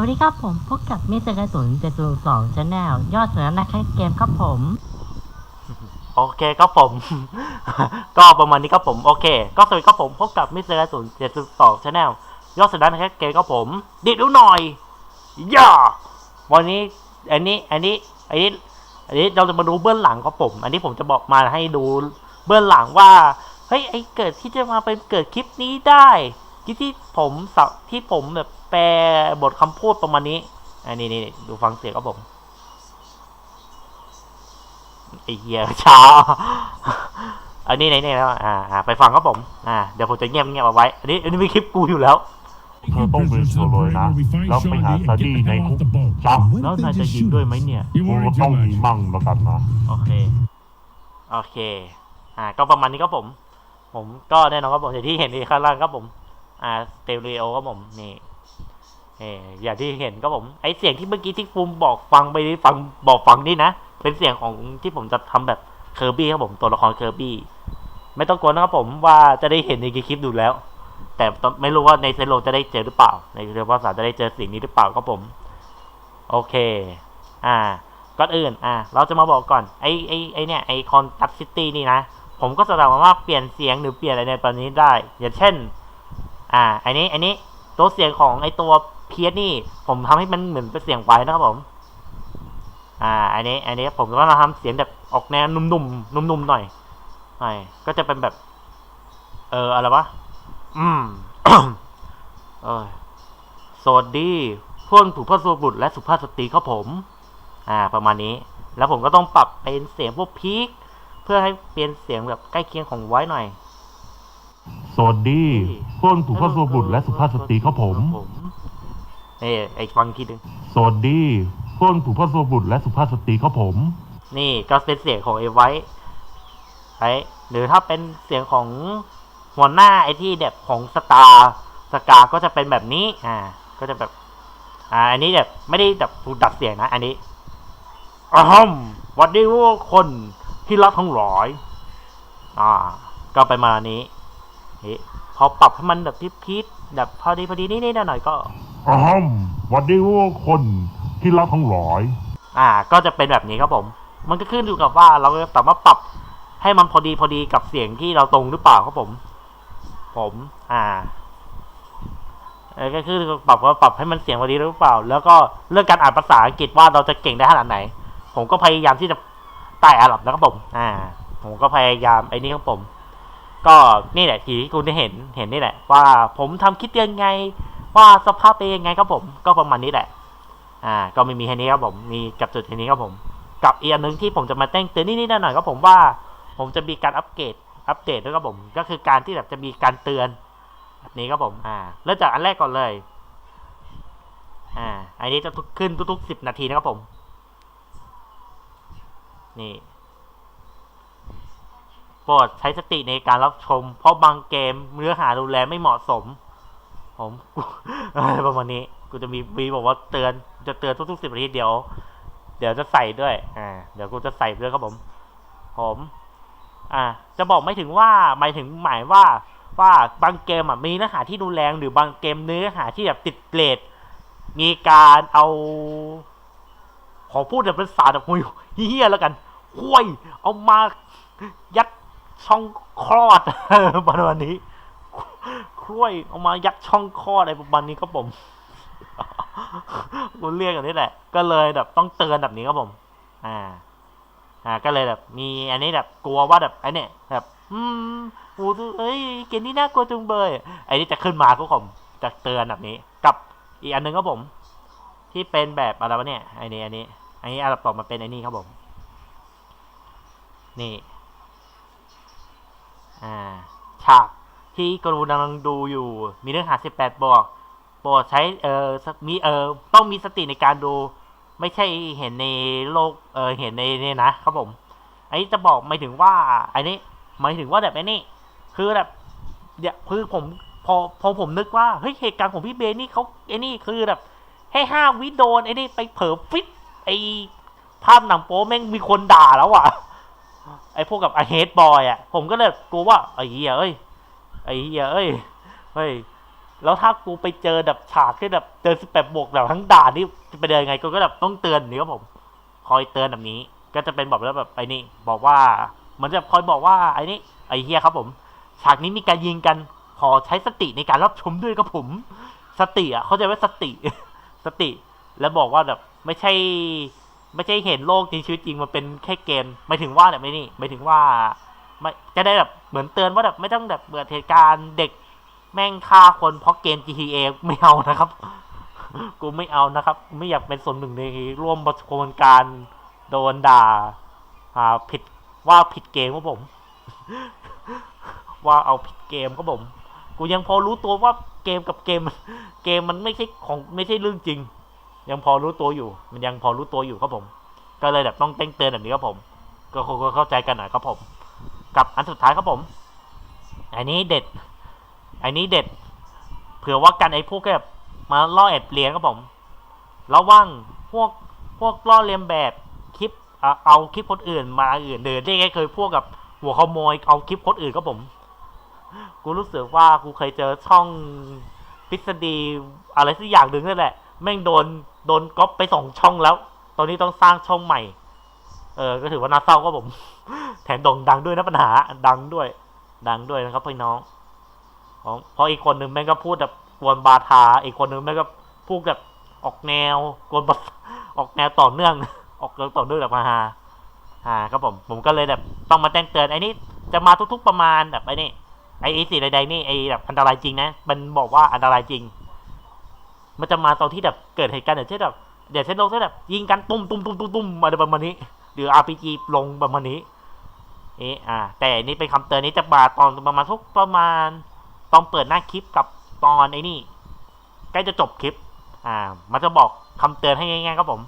วัสดีครับผมพบกับมิสเตอร์กระสุนเจ็ดศูนย์สองชาแนลยอดเสือนักแคสเกมครับผม โอเคครับผม ก็ประมาณนี้ครับผมโอเค ก็สวัสดีครับผมพบกับมิสเตอร์ศูนย์เจ็ดสองชาแนลยอดสุดนักแคสเกมครับผมดิดูหน่อยย่าวันนี้อันนี้อันนี้อันนี้อันนี้เราจะมาดูเบื้องหลังครับผม อันนี้ผมจะบอกมาให้ดูเบื้องหลังว่าเฮ้ยไอ้เกิดที่จะมาเป็นเกิดคลิปนี้ได้ที่ที่ผมสับที่ผมแบบ บทคำพูดประมาณนี้ อันนี้นี่ดูฟังเสียงครับผมไอ้เหี้ยช้าอันนี้ไหนๆแล้วอ่าอ่าไปฟังครับผม อ่า เดี๋ยวผมจะเงียบเงียบเอาไว้ อันนี้อันนี้เป็นคลิปกูอยู่แล้ว เธอต้องเป็นเชลยนะ แล้วไปหาซาดี้ในคุกจับแล้วนายจะยิงด้วยไหมเนี่ยกูก็ต้องมีมั่งแล้วกันนะ โอเค โอเค อ่า ก็ประมาณนี้ครับผม ผมก็แน่นอนครับผมอย่างที่เห็นในข้างล่างครับผม อ่าสเตอริโอครับผม นี่เอออย่างที่เห็นครับผมไอเสียงที่เมื่อกี้ที่ฟูมบอกฟังไปฟังบอกฟังนี่นะเป็นเสียงของที่ผมจะทำแบบเคอร์บี้ครับผมตัวละครเคอร์บี้ไม่ต้องกลัวนะครับผมว่าจะได้เห็นในคลิปดูแล้ว แต่ไม่รู้ว่าในเซโลจะได้เจอหรือเปล่า ในเรื่องภาษาจะได้เจอสิ่งนี้หรือเปล่าครับผม โอเค อ่าก่อนอื่น อ่าเราจะมาบอกก่อนไอไอไอเนี่ยไอคอนตัดซิตี้นี่นะผมก็สามารถเปลี่ยนเสียงหรือเปลี่ยนอะไรในตอนนี้ได้ อย่างเช่น อ่า อันนี้อันนี้ตัวเสียงของไอตัว เพียนี่ ผมทำให้มันเหมือนเป็นเสียงไว้นะครับผม อ่า อันนี้ อันนี้ผมก็มาทำเสียงแบบออกแนวนุ่มๆนุ่มๆหน่อยหน่อย ก็จะเป็นแบบ เอออะไรวะ อืมเออสวัสดีพวกสุภาพบุรุษและสุภาพสตรีครับผม อ่า ประมาณนี้ แล้วผมก็ต้องปรับเป็นเสียงพวกพีคเพื่อให้เปลี่ยนเสียงแบบใกล้เคียงของไว้หน่อย สวัสดีพวกสุภาพบุรุษและสุภาพสตรีครับผม เอ้ไอ้ฟังอีกทีหนึงสวัสดีพวกสุภาพบุรุษและสุภาพสตรีครับผม นี่ก็เป็นเสียงของไอ้ไว้ไอ้หรือถ้าเป็นเสียงของหัวหน้าไอ้ที่แบบของสตาร์สกาก็จะเป็นแบบนี้ อ่า ก็จะแบบ อ่า อันนี้แบบไม่ได้แบบถูกดัดเสียงนะ อันนี้อ้อมหวัดดีพวกคนที่รักทั้งหลายอ่า ก็ไปมานี้เฮ้พอปรับให้มันแบบพีพีแบบพอดีพอดีนี่นี่หน่อยๆก็ อ้อมหวันดีว่าคนที่รักทั้งหลาย อ่า ก็จะเป็นแบบนี้ครับผม มันก็ขึ้นอยู่กับว่าเราสามารถปรับให้มันพอดีพอดีกับเสียงที่เราตรงหรือเปล่าครับผม ผม อ่าก็คือปรับว่าปรับให้มันเสียงพอดีหรือเปล่า แล้วก็เรื่องการอ่านภาษาอังกฤษว่าเราจะเก่งได้ขนาดไหน ผมก็พยายามที่จะใต้อาหรับนะครับผม อ่า ผมก็พยายามไอ้นี่ครับผม ก็นี่แหละที่คุณได้เห็นเห็นนี่แหละ ว่าผมทำคิดยังไง ว่าสภาพเป็นยังไงครับผม ก็ประมาณนี้แหละ อ่า ก็ไม่มีแค่นี้ครับผม มีกับจุดแค่นี้ครับผม กับอีกอันหนึ่งที่ผมจะมาแจ้งเตือนนิดๆหน่อยๆครับผมว่า ผมจะมีการอัปเกรดอัปเดตด้วยครับผม ก็คือการที่แบบจะมีการเตือนแบบนี้ครับผม อ่า เริ่มจากอันแรกก่อนเลย อ่า อันนี้จะขึ้นทุกๆสิบนาทีนะครับผม นี่โปรดใช้สติในการรับชม เพราะบางเกมเนื้อหาดูแลไม่เหมาะสม ผมอะไรประมาณนี้ กูจะมีวีบอกว่าเตือน จะเตือนทุกๆสิบนาทีเดี๋ยว เดี๋ยวจะใส่ด้วย อ่า เดี๋ยวกูจะใส่ด้วยครับผม ผม อ่า จะบอกไม่ถึงว่าหมายถึงหมายว่า ว่าบางเกมอะมีเนื้อหาที่รุนแรงหรือบางเกมเนื้อหาที่แบบติดเกรดมีการเอา ขอพูดแบบภาษาแบบหุยเฮี้ยแล้วกันห้วย เอามายัดช่องคลอดประมาณนี้ ห้วยเอามายัดช่องคลอดอะไรประมาณนี้ครับผมกูเรียกอย่างนี้แหละ ก็เลยแบบต้องเตือนแบบนี้ครับผม อ่า อ่า ก็เลยแบบ มีอันนี้แบบกลัวว่าแบบไอ้นี่แบบ อืมโอ้เอ้ยเกมนี้น่ากลัวจุงเบยไอ้นี่จะขึ้นมาก็ผม จะเตือนแบบนี้ กับอีกอันหนึงครับผม ที่เป็นแบบอะไรวะเนี่ยไอ้นี่อันนี้อันนี้อารับต่อมาเป็นไอ้นี่ครับผม นี่ อ่า ฉาก ที่กรุณากำลังดูอยู่ มีเนื้อหา 18 บอกโปรดใช้เอ่อมีเอ่อต้องมีสติในการดู ไม่ใช่เห็นในโลกเออเห็นในเนี่ยนะครับผม อันนี้จะบอกหมายถึงว่าอันนี้หมายถึงว่าแบบไอ้นี่ คือแบบเดี๋ยวคือผมพอพอผมนึกว่าเฮ้ยเหตุการณ์ของพี่เบนนี่เขาไอ้นี่คือแบบให้ห้าวิโดนไอ้นี่ไปเผลอฟิตไอภาพหนังโป๊แม่งมีคนด่าแล้วอะไอพวกกับไอเฮดบอยอะ ผมก็เลยกลัวว่าไอ้เหี้ยเอ้ย ไอ้เหี้ยเอ้ยเฮ้ยแล้วถ้ากูไปเจอแบบฉากที่แบบเจอสิบแปดบวกแบบทั้งด่านนี่จะไปเดินยังไงกูก็แบบต้องเตือนนี่ครับผม คอยเตือนแบบนี้ ก็จะเป็นแบบแล้วแบบไอ้นี่ บอกว่าเหมันจะคอยบอกว่าไอ้นี่ไอ้เฮียครับผม ฉากนี้มีการยิงกัน ขอใช้สติในการรับชมด้วยครับผม สติอะ เขาใจว่าสติ สติ แล้วบอกว่าแบบไม่ใช่ ไม่ใช่เห็นโลกในชีวิตจริงมันเป็นแค่เกม ไม่ถึงว่าแบบไม่นี่ไม่ถึงว่า ไม่จะได้แบบเหมือนเตือนว่าแบบไม่ต้องแบบเกิดเหตุการณ์เด็กแม่งฆ่าคนเพราะเกม GTA ไม่เอานะครับ กูไม่เอานะครับไม่อยากเป็นส่วนหนึ่งในร่วมประกวนการโดนด่าอ่าผิดว่าผิดเกมครับผม ว่าเอาผิดเกมครับผม กูยังพอรู้ตัวว่าเกมกับเกม เกมมันไม่ใช่ของไม่ใช่เรื่องจริง ยังพอรู้ตัวอยู่ มันยังพอรู้ตัวอยู่ครับผม ก็เลยแบบต้องเต้งเตือนแบบนี้ครับผม ก็คงเข้าใจกันหน่อยครับผม กับอันสุดท้ายครับผม อันนี้เด็ด อันนี้เด็ด เผื่อว่ากันไอ้พวกแบบมาล่อแอบเลียนครับผม ระวังพวกพวกล่อเลียนแบบคลิปเอาคลิปคนอื่นมาอื่นเดินได้ไงเคยพวกกับหัวขโมยเอาคลิปคนอื่นครับผม กูรู้สึกว่ากูเคยเจอช่องทฤษฎีอะไรสักอย่างหนึ่งนั่นแหละ แม่งโดนโดนก๊อปไปสองช่องแล้ว ตอนนี้ต้องสร้างช่องใหม่ เออก็ถือว่าน่าเศร้าก็ผม แถมด่งดังด้วยนะปัญหา ดังด้วย ดังด้วยนะครับพี่น้องเพราะเพราะอีกคนหนึ่งแม่งก็พูดแบบกวนบาทา อีกคนหนึ่งแม่งก็พูดแบบออกแนวกวนออกแนวต่อเนื่อง ออกแนวต่อเนื่องแบบมาฮาอ่าครับผม ผมก็เลยแบบต้องมาแจ้งเตือนไอ้นี่จะมาทุกๆประมาณแบบไอ้นี่ไอ้ไอ้สิ่งใดๆนี่ไอ้แบบอันตรายจริงนะมันบอกว่าอันตรายจริง มันจะมาตอนที่แบบเกิดเหตุการณ์อย่างเช่นแบบเดี๋ยวเช่นลงเช่นแบบยิงกันตุ้มตุ้มตุ้มตุ้มตุ้มอะไรประมาณนี้ หรือ RPG ลงประมาณนี้เอะอ่า แต่นี่เป็นคำเตือนนี้จะมาตอนประมาณทุกประมาณตอนเปิดหน้าคลิปกับตอนไอ้นี่ใกล้จะจบคลิป อ่า มันจะบอกคำเตือนให้ง่ายๆครับผม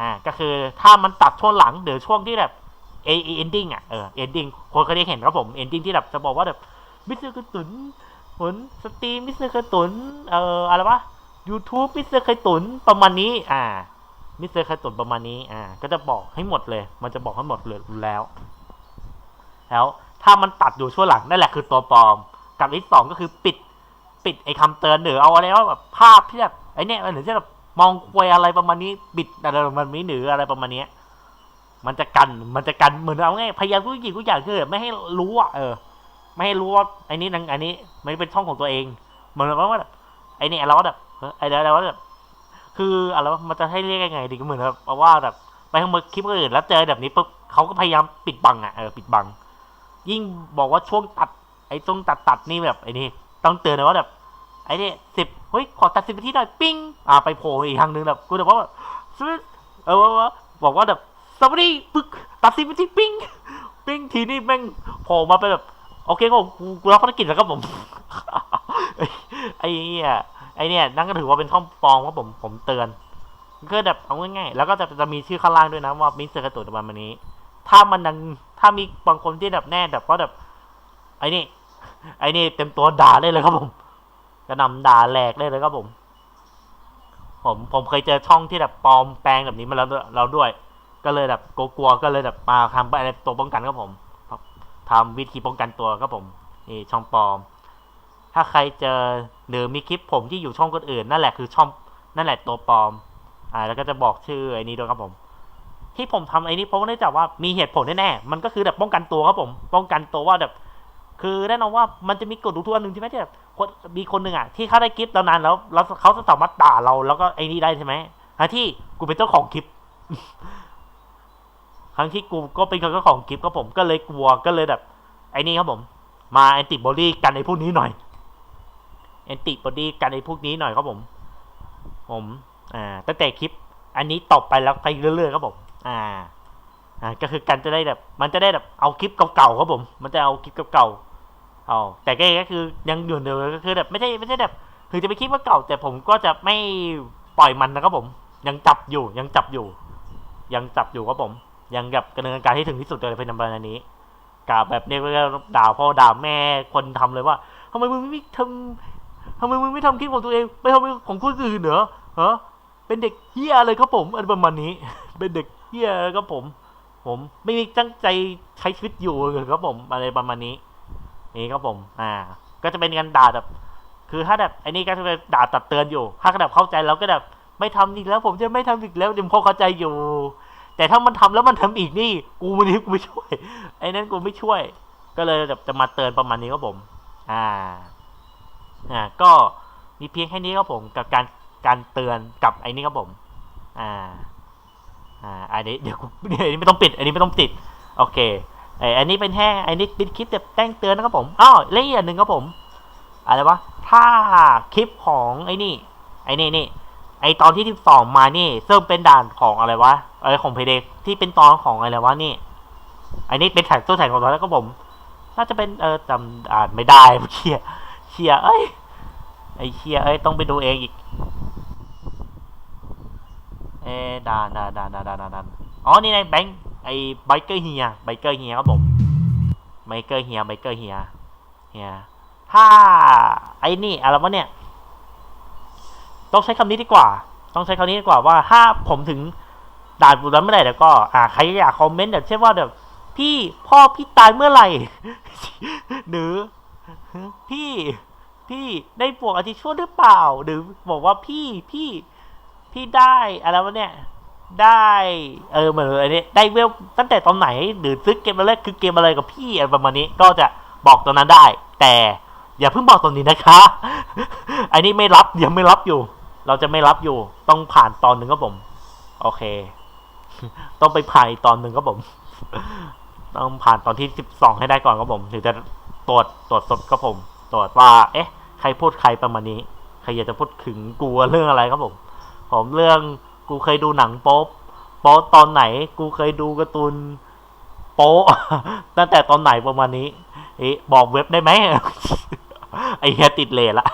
อ่า ก็คือถ้ามันตัดช่วงหลังหรือช่วงที่แบบเอเอนดิ้งอะเออเอนดิ้งคนเคยได้เห็นครับผมเอนดิ้งที่แบบจะบอกว่าแบบมิสเตอร์กระตุนผลสตรีมมิสเตอร์กระตุนเอ่ออะไรวะ YouTube มิสเตอร์กระตุนประมาณนี้ อ่า มิสเตอร์กระตุนประมาณนี้อ่าก็จะบอกให้หมดเลย มันจะบอกให้หมดเลยแล้ว แล้วถ้ามันตัดอยู่ช่วงหลังนั่นแหละคือตัวปลอม กับอีกสองก็คือปิดปิดไอ้คำเตือนหรือเอาอะไรว่าแบบภาพที่แบบไอ้เนี่ยหรือจะแบบมองควยอะไรประมาณนี้บิดอะไรประมาณนี้หรืออะไรประมาณนี้มันจะกันมันจะกันเหมือนเอาง่ายพยายามทุกอย่างทุกอย่างคือไม่ให้รู้อะเออ ไม่ให้รู้ว่าไอ้นี่นังอันนี้มันเป็นช่องของตัวเอง เหมือนว่าแบบไอ้นี่เราแบบเฮ้ยไอ้อะไรวะแบบ คืออะไรวะมันจะให้เรียกยังไงดีก็เหมือนแบบว่าแบบไปทำคลิปอื่นแล้วเจอแบบนี้ปุ๊บเขาก็พยายามปิดบังอะเออปิดบัง ยิ่งบอกว่าช่วงตัด ไอ้ตรงตัดตัดนี่แบบไอ้นี่ต้องเตือนเลยว่าแบบไอ้นี่สิบเฮ้ยขอตัดสิบนาทีหน่อยปิ้งอ่าไปโผล่อีกทางนึงแบบกูแบบว่าแบบเออว่าบอกว่าแบบสวัสดีปึ๊กตัดสิบนาทีปิ้งปิ้งทีนี่แม่งโผล่มาเป็นแบบโอเคก็กูกูรับภารกิจแล้วครับผมไอ้เนี่ย ไอเนี่ยนั่นก็ถือว่าเป็นช่องปลอมครับผมผมเตือนก็แบบเอาง่ายๆแล้วก็จะจะมีชื่อข้างล่างด้วยนะว่ามิสเตอร์กระตุนประมาณนี้ ถ้ามันยังถ้ามีบางคนที่แบบแน่แบบว่าแบบ ไอ้นี่ไอ้นี่เต็มตัวด่าได้เลยครับผมกระนำด่าแหลกได้เลยครับผม ผมผมเคยเจอช่องที่แบบปลอมแปลงแบบนี้มาแล้วเราด้วย ก็เลยแบบกลัวๆก็เลยแบบมาทำอะไรตัวป้องกันครับผมทำวิธีป้องกันตัวครับผม นี่ช่องปลอม ถ้าใครเจอหรือมีคลิปผมที่อยู่ช่องคนอื่น นั่นแหละคือช่องนั่นแหละตัวปลอม อ่า แล้วก็จะบอกชื่อไอ้นี้ด้วยครับผม ที่ผมทำไอ้นี้เพราะว่าเนื่องจากว่ามีเหตุผลแน่ๆมันก็คือแบบป้องกันตัวครับผม ป้องกันตัวว่าแบบ คือแน่นอนว่ามันจะมีกฎทุกๆอันหนึ่งใช่ไหมที่แบบคนมีคนหนึ่งอะที่เขาได้คลิปเรานานแล้วแล้วเขาจะสามารถด่าเราแล้วก็ไอ้นี่ได้ใช่ไหมทั้งที่กูเป็นเจ้าของคลิปทั้งที่กูก็เป็นเจ้าของคลิปก็ผมก็เลยกลัวก็เลยแบบ ไอ้นี่ครับผม มาแอนติบอดีกันไอ้พวกนี้หน่อย แอนติบอดีกันไอ้พวกนี้หน่อยครับผม ผมอ่าตั้งแต่คลิป อันนี้ตบไปแล้วไปเรื่อยๆครับผม อ่าอ่าก็คือกันจะได้แบบ มันจะได้แบบเอาคลิปเก่าๆครับผม มันจะเอาคลิปเก่าๆเอาแต่ก็คือยังอยู่เดิมก็คือแบบไม่ใช่ไม่ใช่แบบถึงจะไปคลิปว่าเก่า แต่ผมก็จะไม่ปล่อยมันนะครับผม ยังจับอยู่ยังจับอยู่ ยังจับอยู่ครับผม ยังแบบดำเนินการให้ถึงที่สุดเลยเป็นประมาณนี้กาแบบเรียกว่าด่าพ่อด่าแม่คนทำเลยว่าทำไมมึงไม่ทำำไมมึงไม่ทำคลิปของตัวเอง ไปทำของคนอื่นเหรอฮะเป็นเด็กเฮียเลยครับผมอะไรประมาณนี้ เป็นเด็กเฮียครับผม ผมไม่มีตั้งใจใช้ชีวิตอยู่เลยครับผมอะไรประมาณนี้นี่ครับผม อ่า ก็จะเป็นการด่าแบบ คือถ้าแบบไอ้นี่ก็จะไปด่าตัดเตือนอยู่ ถ้าแบบเข้าใจแล้วก็แบบไม่ทำอีกแล้ว ผมจะไม่ทำอีกแล้วเดี๋ยวพอเข้าใจอยู่ แต่ถ้ามันทำแล้วมันทำอีกนี่ กูวันนี้กูไม่ช่วย ไอ้นั่นกูไม่ช่วย ก็เลยแบบจะมาเตือนประมาณนี้ครับผม อ่า อ่าก็มีเพียงแค่นี้ครับผมกับการการเตือนกับไอ้นี่ครับผม อ่า อ่าอันนี้เดี๋ยวอันนี้ไม่ต้องปิด อันนี้ไม่ต้องติด โอเคไออันนี้เป็นแค่อ้นี่เป็นคลิปแบบแจ้งเตือนนะครับผมอ้าวและอีกอย่างหนึ่งครับผมอะไรวะถ้าคลิปของไอ้นี่ไอ้นี่นี่ไอตอนที่ที่สองมานี่ซึ่งเป็นด่านของอะไรวะอะไรของเพเดกที่เป็นตอนของอะไรวะนี่ไอ้นี่เป็นแท็กตัวแท็กของเราแล้วก็ผม น่าจะเป็นเออจำอ่านไม่ได้เชีย เชียเอ้ยไอเชียเอ้ยต้องไปดูเองอีก เอะด่านด่านด่านด่านด่านด่านด่าอ๋อนี่ไงแบงค์ไอไบเกอร์เฮียไบเกอร์เฮียครับผมไบเกอร์เฮียไบเกอร์เฮียเฮียถ้าไอ้นี่อะไรวะเนี่ยต้องใช้คำนี้ดีกว่า ต้องใช้คำนี้ดีกว่าว่าถ้าผมถึงด่านบุนั้นเมื่อไหร่แล้วก็ อ่าใครอยากคอมเมนต์แบบเช่นว่าแบบพี่พ่อพี่ตายเมื่อไหร่ หรือ พี่ พี่ได้บวกอาทิตย์ช่วยหรือเปล่า หรือบอกว่าพี่พี่ พี่ได้อะไรวะเนี่ย ได้ เออเหมือนอันนี้ได้เวลตั้งแต่ตอนไหน หรือซื้อเกมอะไรกคือเกมอะไรกับพี่อะไรประมาณนี้ก็จะบอกตอนนั้นได้ แต่อย่าเพิ่งบอกตอนนี้นะคะอันนี้ไม่รับยังไม่รับอยู่ เราจะไม่รับอยู่ ต้องผ่านตอนหนึ่งครับผม โอเค ต้องไปผ่านตอนหนึ่งครับผม ต้องผ่านตอนที่สิบสองให้ได้ก่อนครับผมถึงจะ ตรวจตรวจสดครับผม ตรวจว่า เอ๊ะ ใครพูดใครประมาณนี้ ใครอยากจะพูดถึงกูเรื่องอะไรครับผม ผมเรื่องกูเคยดูหนังโป๊ะโป๊ตอนไหน กูเคยดูการ์ตูนโป๊ตั้งแต่ตอนไหนประมาณนี้เอ๊ะบอกเว็บได้ไหมไอเฮียติดเลทละ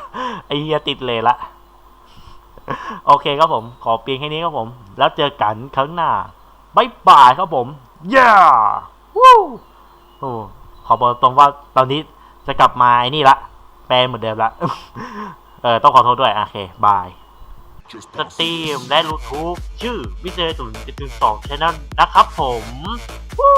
ไอเฮียติดเลทละโอเคครับผม ขอเพียงแค่นี้ครับผม แล้วเจอกันครั้งหน้าบายบายครับผมย่าวู้โอ้ อบอกตรงว่าตอนนี้จะกลับมาไอ้นี่ละ แปลเหมือนเดิมละ เออ ต้องขอโทษด้วย โอเค บายสตรีมและรูทูบชื่อวิเจตุนจุดสองชแนลนะครับผม วู้